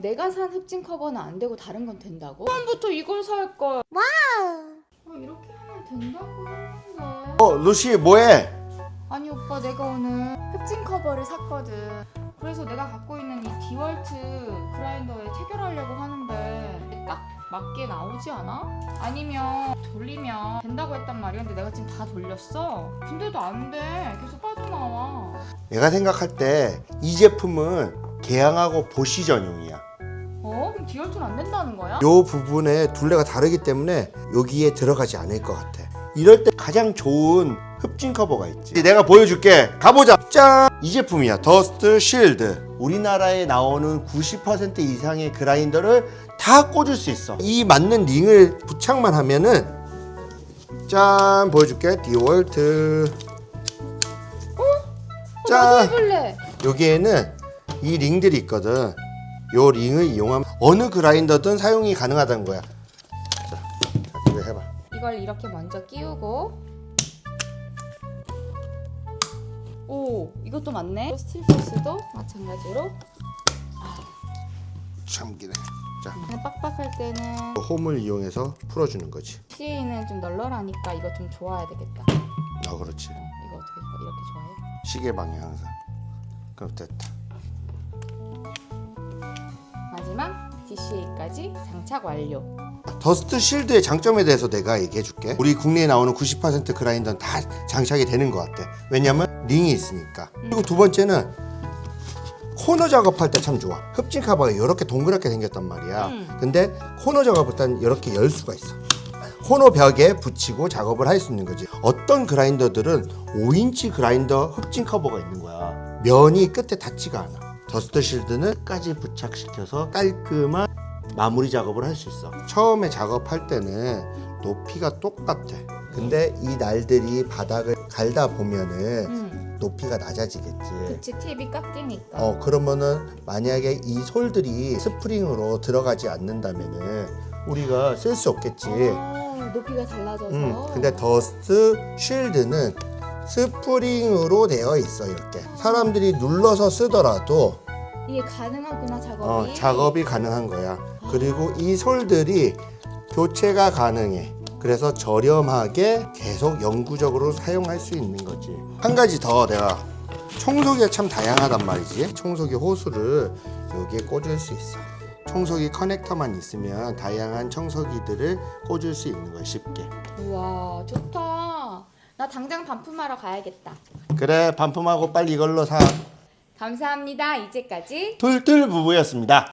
내가 산 흡진 커버는 안 되고 다른 건 된다고? 처음부터 이걸 살 걸. 아, 이렇게 하면 된다고 했는데. 어 루시 뭐해? 아니 오빠 내가 오늘 흡진 커버를 샀거든. 그래서 내가 갖고 있는 이 디월트 그라인더에 체결하려고 하는데 딱 맞게 나오지 않아? 아니면 돌리면 된다고 했단 말이야. 근데 내가 지금 다 돌렸어. 근데도 안 돼. 계속 빠져나와. 내가 생각할 때 이 제품은 개항하고 보시 전용이야. 어? 그럼 디월트는 안 된다는 거야? 요 부분에 둘레가 다르기 때문에 여기에 들어가지 않을 것 같아. 이럴 때 가장 좋은 흡진 커버가 있지. 내가 보여줄게. 가보자. 짠! 이 제품이야. 더스트 실드. 우리나라에 나오는 90% 이상의 그라인더를 다 꽂을 수 있어. 이 맞는 링을 부착만 하면은 짠 보여줄게. 디월트. 어, 나도 짠. 해볼래. 여기에는 이 링들이 있거든. 요 링을 이용하면 어느 그라인더든 사용이 가능하다는 거야. 자, 자 이거 해봐. 이걸 이렇게 먼저 끼우고 오 이것도 맞네 스틸 포스도 마찬가지로 참기네. 자, 그냥 빡빡할 때는 홈을 이용해서 풀어주는 거지. 시에는 좀 널널하니까 이거 좀 좋아야 되겠다 아, 그렇지. 어, 이거 어떻게 이렇게 좋아해? 시계 방향 항상. 그럼 됐다. 마지막 DCA까지 장착 완료 더스트 실드의 장점에 대해서 내가 얘기해 줄게. 우리 국내에 나오는 90% 그라인더는 다 장착이 되는 것 같아. 왜냐면 링이 있으니까. 그리고 두 번째는 코너 작업할 때 참 좋아. 흡진 카바가 이렇게 동그랗게 생겼단 말이야. 음. 근데 코너 작업을 단 이렇게 열 수가 있어. 코너 벽에 붙이고 작업을 할 수 있는 거지. 어떤 그라인더들은 5인치 그라인더 흡진 커버가 있는 거야. 면이 끝에 닿지가 않아. 더스트 실드는 끝까지 부착시켜서 깔끔한 마무리 작업을 할 수 있어. 처음에 작업할 때는 높이가 똑같아. 근데 이 날들이 바닥을 갈다 보면은 음. 높이가 낮아지겠지. 그치 팁이 깎이니까 어 그러면은 만약에 이 솔들이 스프링으로 들어가지 않는다면은 우리가 쓸 수 없겠지. 아, 높이가 달라져서 음, 근데 더스트 쉴드는 스프링으로 되어 있어 이렇게. 사람들이 눌러서 쓰더라도 이게 가능하구나 작업이 어, 작업이 가능한 거야. 그리고 이 솔들이 교체가 가능해. 그래서 저렴하게 계속 영구적으로 사용할 수 있는 거지. 한 가지 더 내가 청소기가 참 다양하단 말이지. 청소기 호수를 여기에 꽂을 수 있어. 청소기 커넥터만 있으면 다양한 청소기들을 꽂을 수 있는 거야 쉽게. 우와 좋다 나 당장 반품하러 가야겠다 그래 반품하고 빨리 이걸로 사. 감사합니다 이제까지 툴툴 부부였습니다.